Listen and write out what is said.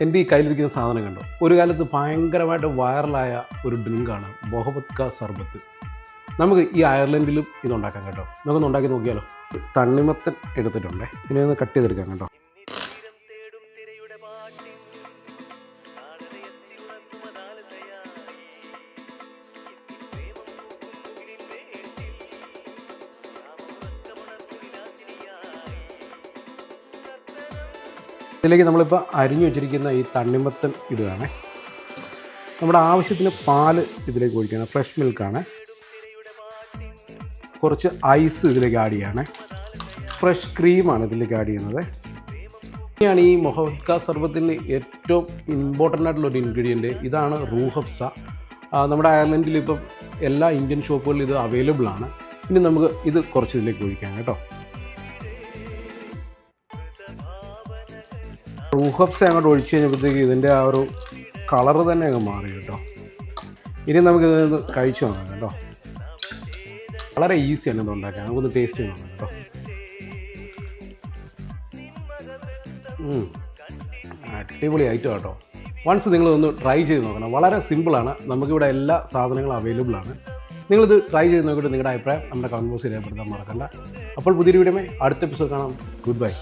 എന്റെ ഈ കയ്യിലിരിക്കുന്ന സാധനം കണ്ടോ? ഒരു കാലത്ത് ഭയങ്കരമായിട്ട് വൈറലായ ഒരു ഡ്രിങ്കാണ് ബൊഹബത്ക സർബത്ത്. നമുക്ക് ഈ അയർലൻഡിലും ഇതുണ്ടാക്കാം കേട്ടോ. നമുക്കൊന്ന് ഉണ്ടാക്കി നോക്കിയാലോ? തണ്ണിമത്തൻ എടുത്തിട്ടുണ്ടേ. ഇനി ഒന്ന് കട്ട് ചെയ്തെടുക്കാം കേട്ടോ. ഇതിലേക്ക് നമ്മളിപ്പോൾ അരിഞ്ഞു വെച്ചിരിക്കുന്ന ഈ തണ്ണിമത്തൻ ഇടുകയാണ്. നമ്മുടെ ആവശ്യത്തിന് പാൽ ഇതിലേക്ക് ഒഴിക്കണം. ഫ്രഷ് മിൽക്കാണ്. കുറച്ച് ഐസ് ഇതിലേക്ക് ആഡ് ചെയ്യാണ്. ഫ്രഷ് ക്രീമാണ് ഇതിലേക്ക് ആഡ് ചെയ്യുന്നത്. ഇനിയാണ് ഈ മൊഹബ്ക സർബത്തിന് ഏറ്റവും ഇമ്പോർട്ടന്റ് ആയിട്ടുള്ള ഒരു ഇൻഗ്രീഡിയന്റ് ഇതാണ് റൂഹബ്സ. നമ്മുടെ അയർലൻഡിൽ ഇപ്പം എല്ലാ ഇന്ത്യൻ ഷോപ്പുകളിലും ഇത് അവൈലബിൾ ആണ്. ഇനി നമുക്ക് ഇത് കുറച്ച് ഇതിലേക്ക് ഒഴിക്കാം കേട്ടോ. റൂഹബ്സ അങ്ങോട്ട് ഒഴിച്ചു കഴിഞ്ഞപ്പോഴത്തേക്ക് ഇതിന്റെ ആ ഒരു കളറ് തന്നെ അങ്ങ് മാറി കേട്ടോ. ഇനി നമുക്കിത് കഴിച്ചു നോക്കാം കേട്ടോ. വളരെ ഈസിയാണ് ഇത് ഉണ്ടാക്കാൻ. നമുക്കൊന്ന് ടേസ്റ്റ് നോക്കാം കേട്ടോ. അടിപൊളി ഐറ്റം കേട്ടോ വൺസ് നിങ്ങളൊന്ന് ട്രൈ ചെയ്ത് നോക്കണം. വളരെ സിമ്പിളാണ് നമുക്കിവിടെ എല്ലാ സാധനങ്ങളും അവൈലബിൾ ആണ്. നിങ്ങളിത് ട്രൈ ചെയ്ത് നോക്കിയിട്ട് നിങ്ങളുടെ അഭിപ്രായം നമ്മുടെ കമന്റ് ബോക്സിൽ രേഖപ്പെടുത്താൻ മറക്കണ്ട. അപ്പോൾ പുതിയൊരു വീഡിയോ അടുത്ത എപ്പിസോഡ് കാണാം. Good bye